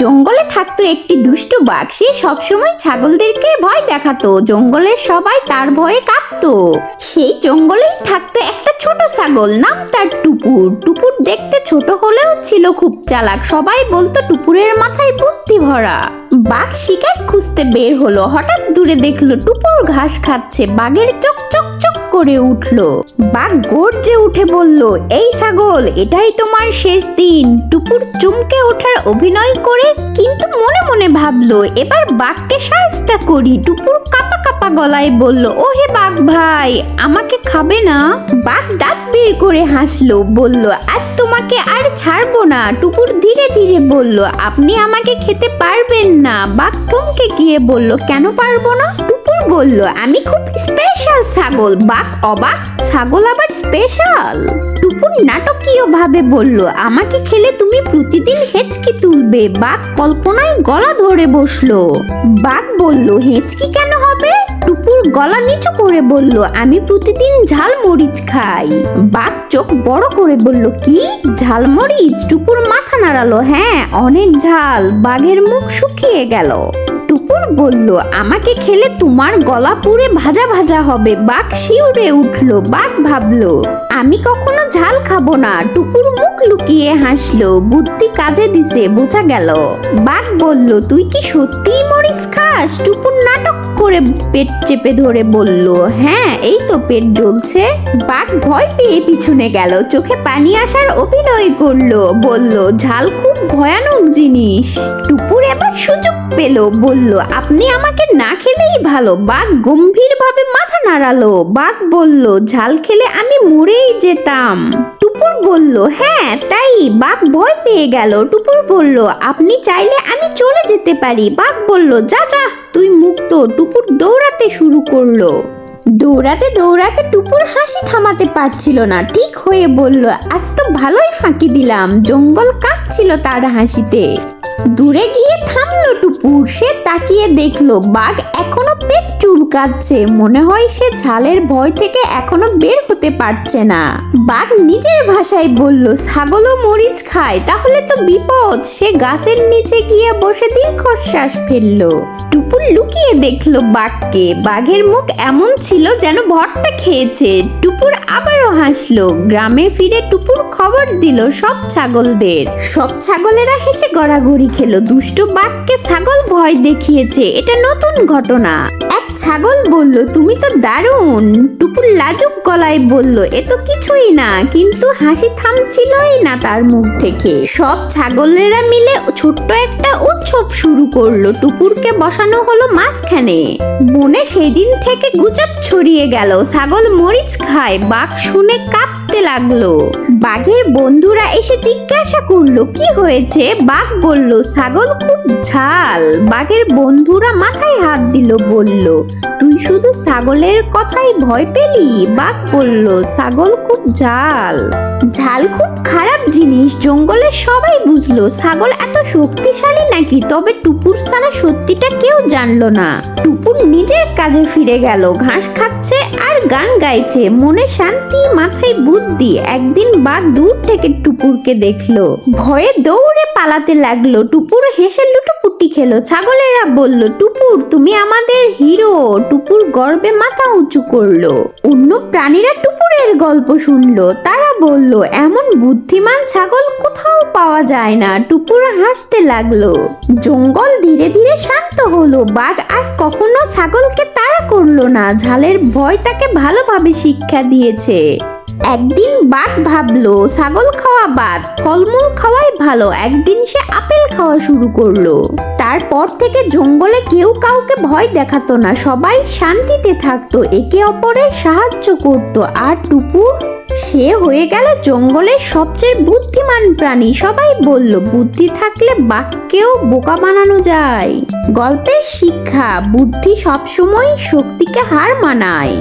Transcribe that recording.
জঙ্গলে থাকতো একটি দুষ্ট বাঘ। সে সবসময় ছাগলদেরকে ভয় দেখাতো। জঙ্গলের সবাই তার ভয়ে কাঁপতো। সেই জঙ্গলেই থাকতো একটা ছোট ছাগল, নাম তার টুপুর। টুপুর দেখতে ছোট হলেও ছিল খুব চালাক। সবাই বলতো টুপুরের মাথায় বুদ্ধি ভরা। বাঘ শিকার খুঁজতে বের হলো। হঠাৎ দূরে দেখল টুপুর ঘাস খাচ্ছে। বাঘের চোখ চোখ চোখ করে উঠল। বাঘ গর্জে উঠে বলল, এই ছাগল, এটাই তোমার শেষ দিন। টুপুর চুমকে ওঠার অভিনয় করে কিন্তু মনে মনে ভাবলো, এবার বাঘকে সাহস্তা করি। টুপুর কাপা কাপা গলায় বলল ও হে বাঘ ভাই, আমাকে খাবে না? বাঘ দাঁত বের করে হাসলো, বলল, আজ তোমাকে আর ছাড়বো না। টুপুর ধীরে ধীরে বলল, আপনি আমাকে খেতে পারবেন না। বাঘ থমকে গিয়ে বলল, কেন পারব না? টুপুর বলল, আমি খুব স্পেশাল ছাগল। বাঘ অবাক, ছাগল আবার স্পেশাল টুকুর নাটকীয় ভাবে বলল, আমাকে খেলে তুমি প্রতিদিন হেঁচকি তুলবে। বাঘ কল্পনায় গলা ধরে বসল। বাঘ বলল, হেঁচকি কেন হবে? টুপুর গলা নিচু করে বলল, আমি প্রতিদিন ঝাল মরিচ খাই। বাঘ চোখ বড় করে বলল, কি? ঝাল মরিচ? টুপুর মাথা নাড়ালো। হ্যাঁ অনেক ঝাল। বাঘের মুখ শুকিয়ে গেল। টুপুর বলল, আমাকে খেলে তোমার গলা পুড়ে ভাজা ভাজা হবে। বাঘ শিউরে উঠল। বাঘ ভাবলো, আমি কখনো ঝাল খাব না। টুপুর মুখ লুকিয়ে হাসলো, বুদ্ধি কাজে দিছে। বোঝা গেল। বাঘ বলল, তুই কি সত্যিই মরিচ খাস টুপুর নাটক করে পেট চেপে ধরে বলল হ্যাঁ এই তো পেট জ্বলছে। বাঘ ভয় পেয়ে পিছনে গেল, চোখে পানি আসার অভিনয় করল, বলল, ঝাল খুব ভয়ানক জিনিস। টুপুর এবার সুযোগ পেল, বলল, আপনি আমাকে না খেলেই ভালো। বাঘ গম্ভীরভাবে মাথা নাড়ালো, বাঘ বলল, ঝাল খেলে আমি মরেই যেতাম। টুপুর বলল হ্যাঁ তাই। বাঘ ভয় পেয়ে গেল। টুপুর বলল, আপনি চাইলে আমি চলে যেতে পারি। বাঘ বলল, যা যা। তুই মুক্ত। টুপুর দৌড়াতে শুরু করল। দৌড়াতে দৌড়াতে টুপুর হাসি থামাতে পারছিল না। ঠিক হয়ে বলল, আজ তো ভালোই ফাঁকি দিলাম। জঙ্গল কাঁপছিল তার হাসিতে। দূরে গিয়ে থামলো টুপুর। সে তাকিয়ে দেখল, বাঘ এখনও পেট চুলকাচ্ছে মনে হয় সে ঝালের ভয় থেকে এখনও বের হতে পারছে না। বাঘ নিজের ভাষায় বলল, ছাগলও মরিচ খায়, তাহলে তো বিপদ। সে গাছের নিচে গিয়ে বসে দীর্ঘশ্বাস ফেলল। টুপুর লুকিয়ে দেখল বাঘকে। বাঘের মুখ এমন ছিল যেন ভর্তা খেয়েছে। টুপুর আবারও হাসলো। গ্রামে ফিরে টুপুর খবর দিল সব ছাগলদের। সব ছাগলেরা হেসে গড়াগড়ি খেলো। দুষ্ট বাঘকে ছাগল ভয় দেখিয়েছে। এটা নতুন ঘটনা। এক ছাগল বলল, তুমি তো দারুণ। টুপুর লাজুক গলায় বলল, এ তো কিছুই না, কিন্তু হাসি থামছিলই না তার মুখ থেকে। সব ছাগলেরা মিলে ছোট্ট একটা উৎসব শুরু করল। টুপুরকে বসানো হলো মাঝখানে। বনে সেদিন থেকে গুজব ছড়িয়ে গেল। ছাগল মরিচ খায়, বাঘ শুনে কাঁপতে লাগল। বাঘের বন্ধুরা এসে জিজ্ঞাসা করল, কি হয়েছে? বাঘ বলল, ছাগল খুব ঝাল। বাঘের বন্ধুরা মাথায় হাত দিল, বলল, তুই শুধু ছাগলের কথাই ভয় পেলি? বাঘ বলল, ছাগল খুব ঝাল। ঝাল খুব খারাপ জিনিস, জঙ্গলে সবাই বুঝলো, ছাগল এত শক্তিশালী নাকি? তবে টুপুর ছাড়া সত্যিটা কেউ জানলো না। টুপুর নিজের কাজে ফিরে গেল, ঘাস খাচ্ছে আর গান গাইছে, মনে শান্তি, মাথায় বুদ্ধি। একদিন বাঘ দূর থেকে টুপুরকে দেখল। ভয়ে দৌড়ে পালাতে লাগল। টুপুর হেসে লুটুপুটি খেলো। ছাগলেরা বলল, টুপুর, তুমি আমাদের হিরো। টুপুর গর্বে মাথা উঁচু করল। অন্য প্রাণীরা টুপুরের গল্প শুনলো। তারা বলল, এমন বুদ্ধিমান ছাগল কোথাও পাওয়া যায় না। টুপুর হাসতে লাগল। জঙ্গল ধীরে ধীরে শান্ত হলো। বাঘ আর কখনো ছাগলকে তাড়া করল না ঝালের ভয় তাকে ভালোভাবে শিক্ষা দিয়েছে। একদিন বাঘ ভাবলো, ছাগল খাওয়া বাদ, ফলমূল খাওয়াই ভালো, একদিন সে আপেল খাওয়া শুরু করল। তারপর থেকে জঙ্গলে কেউ কাউকে ভয় দেখাতো না, সবাই শান্তিতে থাকতো, একে অপরের সাহায্য করত। আর টুপুর সে হয়ে গেল জঙ্গলের সবচেয়ে বুদ্ধিমান প্রাণী। সবাই বলল, বুদ্ধি থাকলে বাঘকেও বোকা বানানো যায়। গল্পের শিক্ষা, বুদ্ধি সবসময় শক্তিকে হার মানায়।